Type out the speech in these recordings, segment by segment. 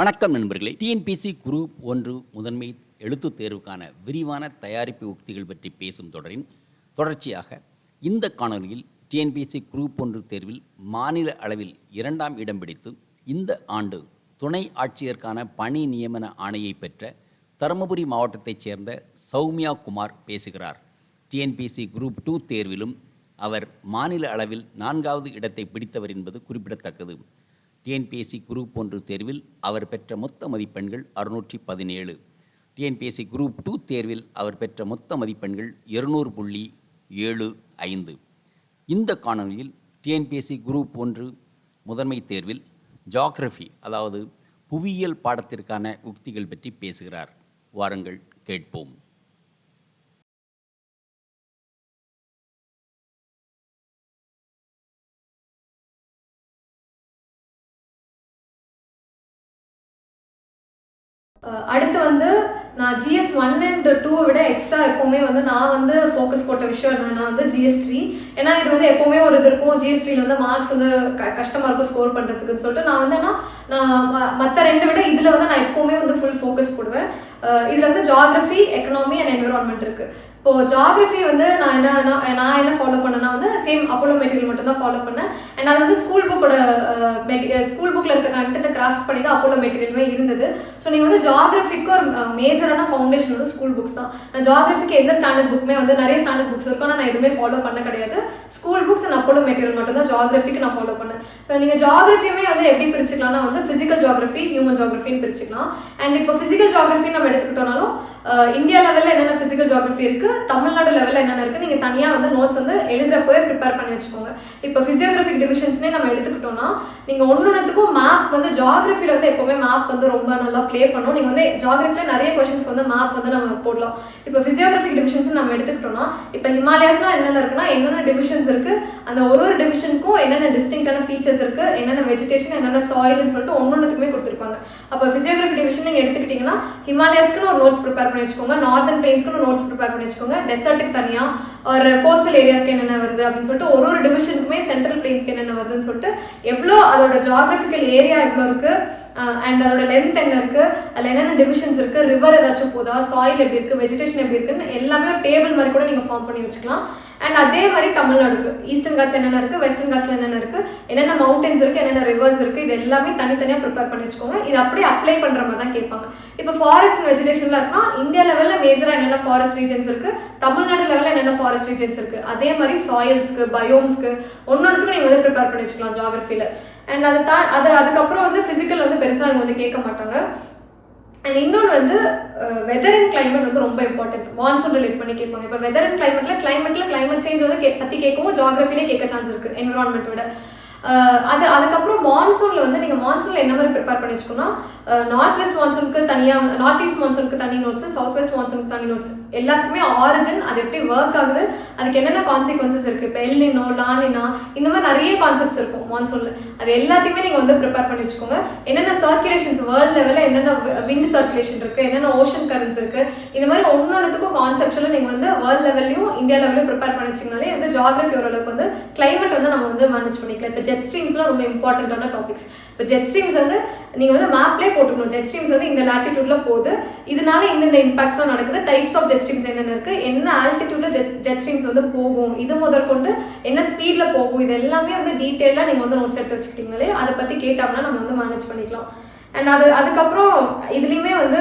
வணக்கம் நண்பர்களே. TNPSC group ஒன்று முதன்மை எழுத்து தேர்வுக்கான விரிவான தயாரிப்பு உக்திகள் பற்றி பேசும் தொடரின் தொடர்ச்சியாக இந்த காணொலியில் டிஎன்பிசி குரூப் ஒன்று தேர்வில் மாநில அளவில் இரண்டாம் இடம் பிடித்து இந்த ஆண்டு துணை ஆட்சியருக்கான பணி நியமன ஆணையை பெற்ற தருமபுரி மாவட்டத்தைச் சேர்ந்த சௌமியா குமார் பேசுகிறார். டிஎன்பிசி குரூப் டூ தேர்விலும் அவர் மாநில அளவில் நான்காவது இடத்தை பிடித்தவர் என்பது குறிப்பிடத்தக்கது. டிஎன்பிஎஸ்சி குரூப் ஒன்று தேர்வில் அவர் பெற்ற மொத்த மதிப்பெண்கள் அறுநூற்றி பதினேழு. டிஎன்பிஎஸ்சி குரூப் டூ தேர்வில் அவர் பெற்ற மொத்த மதிப்பெண்கள் இருநூறு புள்ளி ஏழு ஐந்து. இந்த காணொலியில் டிஎன்பிஎஸ்சி குரூப் ஒன்று முதன்மை தேர்வில் ஜாகிரஃபி அதாவது புவியியல் பாடத்திற்கான உக்திகள் பற்றி பேசுகிறார். வாருங்கள் கேட்போம். அடுத்து வந்து நான் ஜிஎஸ் ஒன் அண்ட் டூவை விட எக்ஸ்ட்ரா எப்போவுமே வந்து நான் வந்து ஃபோக்கஸ் போட்ட விஷயம் என்னன்னா வந்து ஜிஎஸ் த்ரீ ஏன்னா இது வந்து எப்போவுமே ஒரு இது இருக்கும். ஜிஎஸ் த்ரீல வந்து மார்க்ஸ் வந்து க கஷ்டமாக இருக்கும் ஸ்கோர் பண்ணுறதுக்குன்னு சொல்லிட்டு நான் வந்து என்ன நான் மற்ற ரெண்டு விட இதில் வந்து நான் எப்போவுமே வந்து ஃபுல் ஃபோக்கஸ் போடுவேன். இதில் வந்து ஜாகிரஃபி எக்கனாமி அண்ட் என்விரான்மெண்ட் இருக்குது இப்போ ஜாகிரஃபி வந்து நான் என்ன நான் என்ன ஃபாலோ பண்ணேன்னா வந்து சேம் அப்போலோ மெட்டீரியல் மட்டும் தான் ஃபாலோ பண்ணேன். அண்ட் அது வந்து ஸ்கூல் புக்கோட மெட்டீரியல் ஸ்கூல் புக்கில் இருக்க கண்டென்ட் கிராஃப்ட் பண்ணி தான் அப்போலோ மெட்டீரியலுமே இருந்தது. ஸோ நீங்கள் வந்து ஜாகிரஃபிக்கு ஒரு மேஜரான ஃபவுண்டேஷன் வந்து ஸ்கூல் புக்ஸ் தான். நான் ஜாகிரஃபிக்கு எந்த ஸ்டாண்டர்ட் புக்குமே வந்து நிறைய ஸ்டாண்டர்ட் புக்ஸ் இருக்கும். ஆனால் நான் எதுவுமே ஃபாலோ பண்ண கிடையாது. School books and Apollo material மட்டும் தான் ஜாகிரஃபிக்கு நான் ஃபாலோ பண்ணேன். இப்போ நீங்கள் ஜாகிரஃபியுமே வந்து எப்படி பிரிச்சுக்கலாம்னா வந்து ஃபிசிக்கல் ஜாகிரஃபி ஹியூமன் ஜாகிரஃபின்னு பிரிச்சுக்கலாம். அண்ட் இப்போ ஃபிசிக்கல் ஜாகிரஃபி நம்ம எடுத்துக்கிட்டோம்னாலும் இந்தியா லெவலில் என்னென்ன ஃபிசிக்கல் ஜாகிரஃபி இருக்குது தமிழ்நாடு லெவலில் என்னென்ன இருக்குது நீங்கள் தனியாக வந்து நோட்ஸ் வந்து எழுதுறப்பவே ப்ரிப்பேர் பண்ணி வச்சுக்கோங்க. இப்போ ஃபிசியோகிராஃபிக் டிவிஷன்ஸ்னே நம்ம எடுத்துக்கிட்டோம்னா நீங்கள் ஒன்றுத்துக்கும் மேப் வந்து ஜாகிரஃபியில் வந்து எப்போவுமே மேப் வந்து ரொம்ப நல்லா ப்ளே பண்ணும். நீங்கள் வந்து ஜாகிரஃபியில் நிறைய கொஷின்ஸ்க்கு வந்து மேப் வந்து நம்ம போடலாம். இப்போ ஃபிசியோகிராஃபிக் டிவிஷன்ஸ் நம்ம எடுத்துக்கிட்டோம்னா இப்போ ஹிமாலயாஸ்லாம் என்னென்ன இருக்குன்னா என்னென்ன டிவிஷன்ஸ் இருக்குது அந்த ஒரு ஒரு டிவிஷனுக்கும் என்னென்ன டிஸ்டிங்கான ஃபீச்சர்ஸ் இருக்குது என்னென்ன வெஜிடேஷன் என்னென்ன சாயில்னு சொல்லிட்டு ஒன்றுக்குமே கொடுத்துருப்பாங்க. அப்போ ஃபிசியோகிராஃபி டிவிஷன் நீங்கள் எடுத்துக்கிட்டிங்கன்னா ஹிமாலயாஸ்க்குன்னு ஒரு நோட்ஸ் ப்ரிப்பேர் பண்ணி வச்சுக்கோங்க. நார்தன் பிளேன்ஸ்க்குன்னு நோட்ஸ் ப்ரிப்பேர் பண்ணி வச்சுக்கோங்க. வச்சுக்கோங்க. டெசர்ட்டுக்கு தனியாக ஒரு கோஸ்டல் ஏரியாஸ்க்கு என்னென்ன வருது அப்படின்னு சொல்லிட்டு ஒரு ஒரு டிவிஷனுக்குமே சென்ட்ரல் பிளேன்ஸ்க்கு என்னென்ன வருதுன்னு சொல்லிட்டு எவ்வளோ அதோட ஜாகிரபிக்கல் ஏரியா எவ்வளோ இருக்கு uh, அண்ட் அதோட லென்த் என்ன இருக்கு அதில் என்னென்ன டிவிஷன்ஸ் இருக்கு ரிவர் ஏதாச்சும் போதா சாயில் எப்படி இருக்கு வெஜிடேஷன் எப்படி இருக்குன்னு எல்லாமே ஒரு டேபிள் மாதிரி கூட நீங்கள் ஃபார்ம் பண்ணி வச்சுக்கலாம். அண்ட் அதே மாதிரி தமிழ்நாடுக்கு ஈஸ்டர்ன் காட்ஸ் என்னென்ன இருக்கு வெஸ்டர்ன் காட்ஸ்ல என்னென்ன இருக்கு என்னென்ன மவுண்டன்ஸ் இருக்கு என்னென்ன ரிவர்ஸ் இருக்கு இது எல்லாமே தனித்தனியாக ப்ரிப்பேர் பண்ணி வச்சுக்கோங்க. இது அப்படியே அப்ளை பண்ணுற மாதிரி தான் கேட்பாங்க. இப்போ ஃபாரஸ்ட் வெஜிடேஷன்ல இருக்குன்னா இந்தியா லெவலில் மேஜராக என்னென்ன ஃபாரஸ்ட் ரீஜன்ஸ் இருக்கு தமிழ்நாடு லெவலில் என்னென்ன ஃபாரஸ்ட் ரீஜன்ஸ் இருக்கு. அதே மாதிரி சாயில்ஸ்க்கு பயோம்ஸ்க்கு ஒன்னொன்றுக்கும் நீங்கள் வந்து ப்ரிப்பேர் பண்ணி வச்சுக்கலாம் ஜாகிரஃபியில் அண்ட் அது தான் அது அதுக்கப்புறம் வந்து ஃபிசிக்கல் வந்து பெருசாக அவங்க வந்து கேட்க மாட்டாங்க. அண்ட் இன்னொன்று வந்து வெதர் அண்ட் கிளைமேட் வந்து ரொம்ப இம்பார்ட்டன்ட் மான்சூன் ரிலேட் பண்ணி கேட்பாங்க. இப்போ வெதர் அண்ட் கிளைமேட்டில் கிளைமேட்டில் கிளைமேட் சேஞ்ச் வந்து கே பற்றி கேட்கவும் ஜாகிரஃபிலே கேட்க சான்ஸ் இருக்குது என்விரான்மெண்ட் விட. அது அதுக்கப்புறம் மான்சூனில் வந்து நீங்கள் மான்சூனில் என்ன மாதிரி ப்ரிப்பேர் பண்ணி வச்சுக்கோன்னா நார்த் வெஸ்ட் மான்சூனுக்கு தனியாக நார்த் ஈஸ்ட் மான்சூனுக்கு தனி நோட்ஸ் சவுத் வெஸ்ட் மான்சூனுக்கு தனி நோட்ஸ் எல்லாத்துக்குமே ஆரிஜின் அது எப்படி ஒர்க் ஆகுது அதுக்கு என்னென்ன கான்சிக்வன்சஸ் இருக்குது இப்போ எல்லினோ லானினா இந்த மாதிரி நிறைய கான்செப்ட்ஸ் இருக்கும் மான்சூனில் அது எல்லாத்தையுமே நீங்கள் வந்து ப்ரிப்பேர் பண்ணி வச்சுக்கோங்க. என்னென்ன சர்க்குலேஷன்ஸ் வேர்ல்டு லெவலில் என்னென்ன விண்ட் சர்க்குலேஷன் இருக்குது என்னென்ன ஓஷன் கரண்ட்ஸ் இருக்குது இந்த மாதிரி ஒன்னொன்றுத்துக்கும் கான்செப்ட்ஸில் நீங்கள் வந்து வேர்ல்டு லெவல்லையும் இந்தியா லெவலையும் ப்ரிப்பேர் பண்ணி வச்சிங்கனாலே வந்து ஜாகிரஃபி ஓரளவுக்கு வந்து கிளைமேட் வந்து நம்ம வந்து மேனேஜ் பண்ணிக்கலாம். இப்போ ஜெட் ஸ்ட்ரீம்ஸ்லாம் ரொம்ப இம்பார்ட்டண்ட்டான டாபிக்ஸ் இப்போ ஜெட் ஸ்ட்ரீம்ஸ் வந்து நீங்கள் வந்து மேப்லேயே போட்டுக்கணும். ஜெட் ஸ்ட்ரீம்ஸ் வந்து இந்த லாட்டிடியூடில் போகுது. இதனால இந்தந்த இம்பாக்ட்ஸ்லாம் நடக்குது. டைப்ஸ் ஆஃப் ஜெட் ஸ்ட்ரீம்ஸ் என்னென்ன இருக்குது என்ன ஆல்டிடியூடில் ஜெட் ஜெட் ஸ்ட்ரீம்ஸ் வந்து போகும்? இது முதற்கொண்டு என்ன ஸ்பீடில் போகும்? இது எல்லாமே வந்து டீட்டெயிலாக நீங்கள் வந்து நோட்ஸ் எடுத்து வச்சுக்கிட்டீங்களே அதை பற்றி கேட்டோம்னா நம்ம வந்து மேனேஜ் பண்ணிக்கலாம். அண்ட் அது அதுக்கப்புறம் இதுலேயுமே வந்து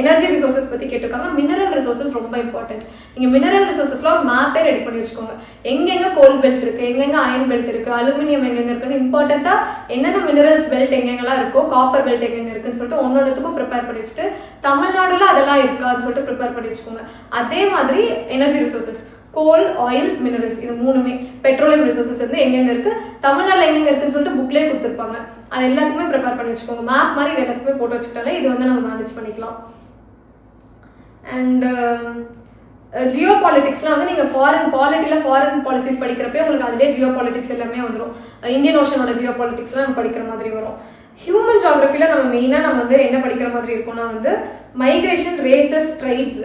எனர்ஜி ரிசோர்ஸஸ் பற்றி கேட்டிருக்காங்க. மினரல் ரிசோர்ஸஸ் ரொம்ப இம்பார்ட்டன்ட் நீங்கள் மினரல் ரிசோர்ஸஸ்லாம் ஒரு மேப்பே ரெடி பண்ணி வச்சுக்கோங்க. எங்கெங்கே கோல் பெல்ட் இருக்குது எங்கெங்கே அயன் பெல்ட் இருக்குது அலுமினியம் எங்கெங்க இருக்குன்னு இம்பார்ட்டண்ட்டாக என்னென்ன மினரல்ஸ் பெல்ட் எங்கெங்கெல்லாம் இருக்கோ காப்பர் பெல்ட் எங்கெங்கே இருக்குன்னு சொல்லிட்டு ஒன்னொன்றுத்துக்கும் ப்ரிப்பேர் பண்ணி வச்சுட்டு தமிழ்நாடுல அதெல்லாம் இருக்கான்னு சொல்லிட்டு ப்ரிப்பேர் பண்ணி வச்சுக்கோங்க. அதே மாதிரி energy resources coal oil minerals இது மூணுமே பெட்ரோலியம் ரிசோர்சஸ் வந்து எங்கெங்க இருக்கு? தமிழ்நாட்டில் எங்கெங்க இருக்குன்னு சொல்லிட்டு புக்லேயே கொடுத்துருப்பாங்க. அது எல்லாத்துக்குமே ப்ரிப்பேர் பண்ணி வச்சுக்கோங்க. மேப் மாதிரி இது எல்லாத்துக்குமே போட்டு வச்சுக்கிட்டாலே இது வந்து நம்ம மேனேஜ் பண்ணிக்கலாம். அண்ட் ஜியோ பாலிட்டிக்ஸ்லாம் வந்து நீங்கள் ஃபாரின் பாலிட்டியில் ஃபாரின் பாலிசிஸ் படிக்கிறப்பே உங்களுக்கு அதிலே ஜியோ பாலிட்டிக்ஸ் எல்லாமே வந்துடும் இந்தியன் ஓஷனோட ஜியோ பாலிட்டிக்ஸ்லாம் நம்ம படிக்கிற மாதிரி வரும். ஹியூமன் ஜாகிரஃபியில் நம்ம மெயினாக நம்ம வந்து என்ன படிக்கிற மாதிரி இருக்கும்னா வந்து மைக்ரேஷன் ரேசஸ் ட்ரைப்ஸ்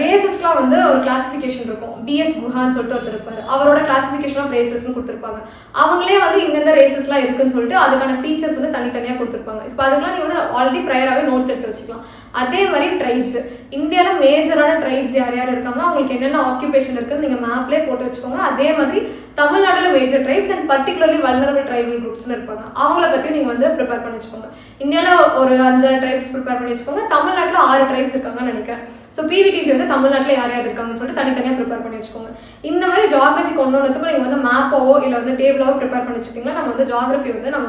ரேசஸ்லாம் வந்து ஒரு கிளாசிஃபிகேஷன் இருக்கும். பிஎஸ் குஹான்னு சொல்லிட்டு ஒருத்தர் இருப்பார். அவரோட கிளாசிஃபிகேஷன் ஆஃப் ரேசஸ்னு கொடுத்துருப்பாங்க. அவங்களே வந்து இந்தந்த ரேசஸ்லாம் இருக்குன்னு சொல்லிட்டு அதுக்கான ஃபீச்சர்ஸ் வந்து தனித்தனியாக கொடுத்துருப்பாங்க. இப்போ அதுக்கெல்லாம் நீ வந்து ஆல்ரெடி ப்ரையராகவே நோட்ஸ் எடுத்து வச்சுக்கலாம். அதே மாதிரி ட்ரைப்ஸ் இந்தியாவில் மேஜரான ட்ரைப்ஸ் யார் யார் இருக்காங்க அவங்களுக்கு என்னென்ன ஆக்குபேஷன் இருக்குன்னு நீங்கள் மேப்லேயே போட்டு வச்சுக்கோங்க. அதே மாதிரி தமிழ்நாடுல major tribes and particularly vulnerable tribal குரூப்ஸ்னு இருப்பாங்க. அவங்கள பற்றியும் நீங்கள் வந்து ப்ரிப்பேர் பண்ணி வச்சுக்கோங்க. இந்தியாவில் ஒரு அஞ்சாறு ட்ரைப்ஸ் ப்ரிப்பேர் பண்ணி வச்சுக்கோங்க. தமிழ்நாட்டில் ஆறு ட்ரைப்ஸ் இருக்காங்கன்னு நினைக்கிறேன். ஸோ பிவிடிஜி வந்து தமிழ்நாட்டில் யார் யார் இருக்காங்கன்னு சொல்லிட்டு தனித்தனியாக ப்ரிப்பேர் பண்ணி வச்சுக்கோங்க. இந்த மாதிரி ஜாகிரஃபி கொண்டு வந்ததுக்கும் நீங்கள் வந்து மேப்பாவோ இல்லை வந்து டேபிளாவோ ப்ரிப்பேர் பண்ணி வச்சுக்கிங்கன்னா நம்ம வந்து ஜாகிரஃபி வந்து நம்ம